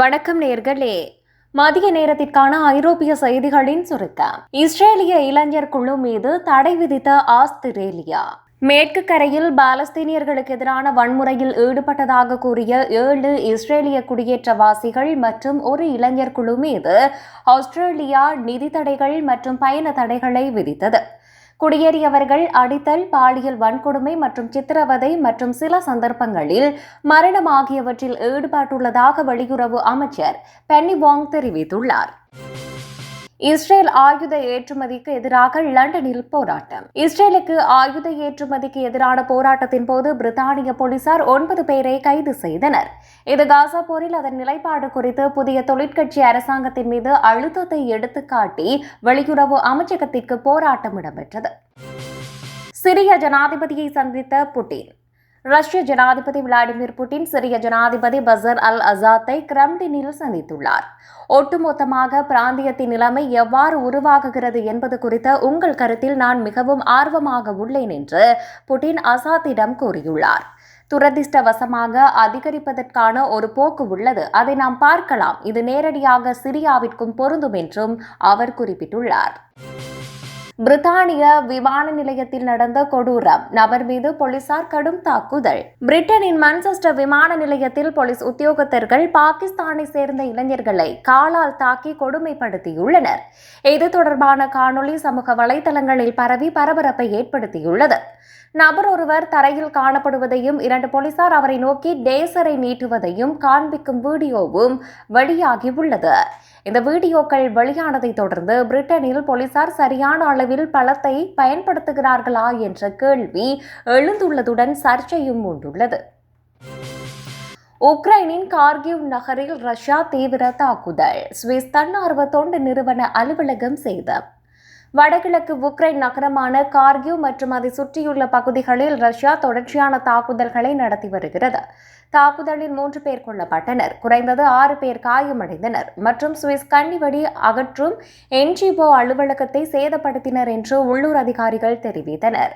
வணக்கம் நேர்களே. மதிய நேரத்திற்கான ஐரோப்பிய செய்திகளின் சுருக்கம். இஸ்ரேலிய இளைஞர் குழு மீது தடை விதித்த ஆஸ்திரேலியா. மேற்கு கரையில் பாலஸ்தீனியர்களுக்கு எதிரான வன்முறையில் ஈடுபட்டதாக கூறிய ஏழு இஸ்ரேலிய குடியேற்றவாசிகள் மற்றும் ஒரு இளைஞர் குழு மீது ஆஸ்திரேலியா நிதி தடைகள் மற்றும் பயண தடைகளை விதித்தது. குடியேறியவர்கள் அடித்தல் பாலியல் வன்கொடுமை மற்றும் சித்திரவதை மற்றும் சில சந்தர்ப்பங்களில் மரணம் ஆகியவற்றில் ஈடுபட்டுள்ளதாக வெளியுறவு அமைச்சர் பென்னி வாங் தெரிவித்துள்ளார். இஸ்ரேல் ஆயுத ஏற்றுமதிக்கு எதிராக லண்டனில் போராட்டம். இஸ்ரேலுக்கு ஆயுத ஏற்றுமதிக்கு எதிரான போராட்டத்தின் போது பிரித்தானிய போலீசார் ஒன்பது பேரை கைது செய்தனர். இது காசா போரில் அதன் நிலைப்பாடு குறித்து புதிய தொழிற்கட்சி அரசாங்கத்தின் மீது அழுத்தத்தை எடுத்துக்காட்டி வெளியுறவு அமைச்சகத்திற்கு போராட்டம் இடம்பெற்றது. சிரிய ஜனாதிபதியை சந்தித்த புட்டின் ரஷ்ய ஜனாதிபதி விளாடிமிர் புட்டின் சிரிய ஜனாதிபதி பசர் அல் அசாத்தை கிரம்டினில் சந்தித்துள்ளார். ஒட்டுமொத்தமாக பிராந்தியத்தின் நிலைமை எவ்வாறு உருவாகுகிறது என்பது குறித்த உங்கள் கருத்தில் நான் மிகவும் ஆர்வமாக உள்ளேன் என்று புட்டின் அசாத்திடம் கூறியுள்ளார். துரதிர்ஷ்டவசமாக அதிகரிப்பதற்கான ஒரு போக்கு உள்ளது. அதை நாம் பார்க்கலாம். இது நேரடியாக சிரியாவிற்கும் பொருந்தும் என்றும் அவர் குறிப்பிட்டுள்ளார். பிரித்தானிய விமான நிலையத்தில் நடந்த கொடூரம். நபர் மீது போலீசார் கடும் தாக்குதல். பிரிட்டனின் மான்செஸ்டர் விமான நிலையத்தில் போலீஸ் உத்தியோகத்தர்கள் பாகிஸ்தானை சேர்ந்த இளைஞர்களை காலால் தாக்கி கொடுமைப்படுத்தியுள்ளனர். இது தொடர்பான காணொலி சமூக வலைதளங்களில் பரவி பரபரப்பை ஏற்படுத்தியுள்ளது. நபர் ஒருவர் தரையில் காணப்படுவதையும் இரண்டு போலீசார் அவரை நோக்கி டேசரை நீட்டுவதையும் காண்பிக்கும் வீடியோவும் வெளியாகியுள்ளது. இந்த வீடியோக்கள் வெளியானதை தொடர்ந்து பிரிட்டனில் போலீசார் சரியான அளவில் பலத்தை பயன்படுத்துகிறார்களா என்ற கேள்வி எழுந்துள்ளதுடன் சர்ச்சையும் உண்டுள்ளது உக்ரைனின் கார்கிவ் நகரில் ரஷ்யா தீவிர தாக்குதல். சுவிஸ் தன்னார்வ தொண்டு நிறுவன அலுவலகம் செய்த வடகிழக்கு உக்ரைன் நகரமான கார்கிவ் மற்றும் அதை சுற்றியுள்ள பகுதிகளில் ரஷ்யா தொடர்ச்சியான தாக்குதல்களை நடத்தி வருகிறது. தாக்குதலில் மூன்று பேர் கொல்லப்பட்டனர். குறைந்தது ஆறு பேர் காயமடைந்தனர் மற்றும் சுவிஸ் கண்ணிவடி அகற்றும் என்ஜிஓ அலுவலகத்தை சேதப்படுத்தினர் என்று உள்ளூர் அதிகாரிகள் தெரிவித்தனர்.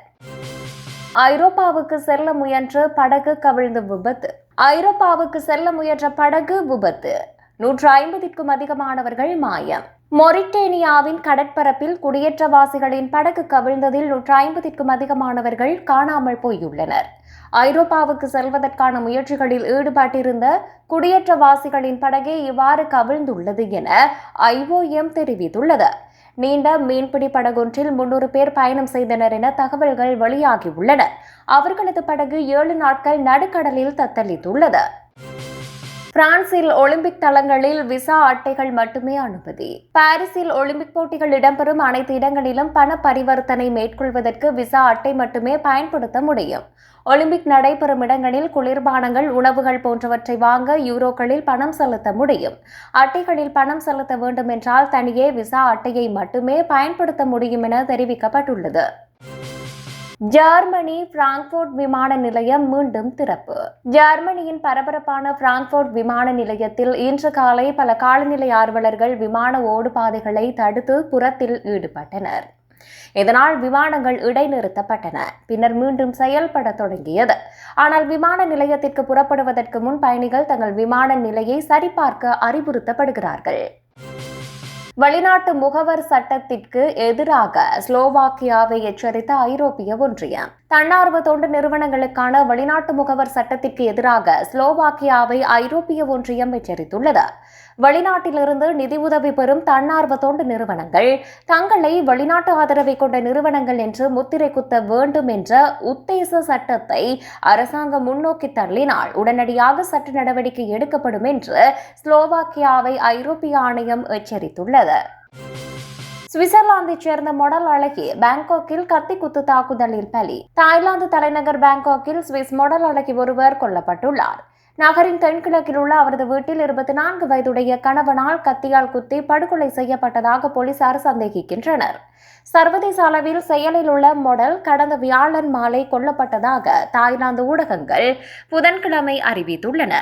ஐரோப்பாவுக்கு செல்ல முயன்ற படகு கவிழ்ந்து விபத்து. ஐரோப்பாவுக்கு செல்ல முயன்ற படகு விபத்து. நூற்று ஐம்பதிற்கும் அதிகமானவர்கள் மாயம். மொரிட்டேனியாவின் கடற்பரப்பில் குடியேற்றவாசிகளின் படகு கவிழ்ந்ததில் நூற்று ஐம்பதிற்கும் அதிகமானவர்கள் காணாமல் போயுள்ளனர். ஐரோப்பாவுக்கு செல்வதற்கான முயற்சிகளில் ஈடுபட்டிருந்த குடியேற்றவாசிகளின் படகே இவ்வாறு கவிழ்ந்துள்ளது என ஐஓஎம் தெரிவித்துள்ளது. நீண்ட மீன்பிடி படகொன்றில் முன்னூறு பேர் பயணம் செய்தனர் என தகவல்கள் வெளியாகியுள்ளன. அவர்களது படகு ஏழு நாட்கள் நடுக்கடலில் தத்தளித்துள்ளது. பிரான்சில் ஒலிம்பிக் தளங்களில் விசா அட்டைகள் மட்டுமே அனுமதி. பாரிஸில் ஒலிம்பிக் போட்டிகள் இடம்பெறும் அனைத்து இடங்களிலும் பண பரிவர்த்தனை மேற்கொள்வதற்கு விசா அட்டை மட்டுமே பயன்படுத்த முடியும். ஒலிம்பிக் நடைபெறும் இடங்களில் குளிர்பானங்கள் உணவுகள் போன்றவற்றை வாங்க யூரோக்களில் பணம் செலுத்த முடியும். அட்டைகளில் பணம் செலுத்த வேண்டும் என்றால் தனியே விசா அட்டையை மட்டுமே பயன்படுத்த முடியும் என தெரிவிக்கப்பட்டுள்ளது. ஜெர்மனி பிராங்க்போர்ட் விமான நிலையம் மீண்டும் திறப்பு. ஜெர்மனியின் பரபரப்பான பிராங்க்போர்ட் விமான நிலையத்தில் இன்று காலை பல காலநிலை ஆர்வலர்கள் விமான ஓடுபாதைகளை தடுத்து புறத்தில் ஈடுபட்டனர். இதனால் விமானங்கள் இடைநிறுத்தப்பட்டன. பின்னர் மீண்டும் செயல்பட தொடங்கியது. ஆனால் விமான நிலையத்திற்கு புறப்படுவதற்கு முன் பயணிகள் தங்கள் விமான நிலையை சரிபார்க்க அறிவுறுத்தப்படுகிறார்கள். வெளிநாட்டு முகவர் சட்டத்திற்கு எதிராக ஸ்லோவாக்கியாவை எச்சரித்த ஐரோப்பிய ஒன்றியம். தன்னார்வ தொண்டு நிறுவனங்களுக்கான வெளிநாட்டு முகவர் சட்டத்திற்கு எதிராக ஸ்லோவாக்கியாவை ஐரோப்பிய ஒன்றியம் எச்சரித்துள்ளது. வெளிநாட்டிலிருந்து நிதி உதவி பெறும் தன்னார்வ தொண்டு நிறுவனங்கள் தங்களை வெளிநாட்டு ஆதரவை கொண்ட நிறுவனங்கள் என்று முத்திரை குத்த வேண்டும் என்ற உத்தேச சட்டத்தை அரசாங்கம் முன்னோக்கி தள்ளினால் உடனடியாக சட்ட நடவடிக்கை எடுக்கப்படும் என்று ஸ்லோவாக்கியாவை ஐரோப்பிய ஆணையம் எச்சரித்துள்ளது. சுவிட்சர்லாந்தைச் சேர்ந்த மொடல் அழகி பாங்காக்கில் கத்தி குத்து தாக்குதலில் பலி. தாய்லாந்து தலைநகர் பாங்காக்கில் சுவிஸ் மொடல் அழகி ஒருவர் கொல்லப்பட்டுள்ளார். நகரின் தென்கிழக்கில் உள்ள அவரது வீட்டில் இருபத்தி நான்கு வயதுடைய கணவனால் கத்தியால் குத்தி படுகொலை செய்யப்பட்டதாக போலீசார் சந்தேகிக்கின்றனர். சர்வதேச அளவில் செயலில் உள்ள மொடல் கடந்த வியாழன் மாலை கொல்லப்பட்டதாக தாய்லாந்து ஊடகங்கள் புதன்கிழமை அறிவித்துள்ளன.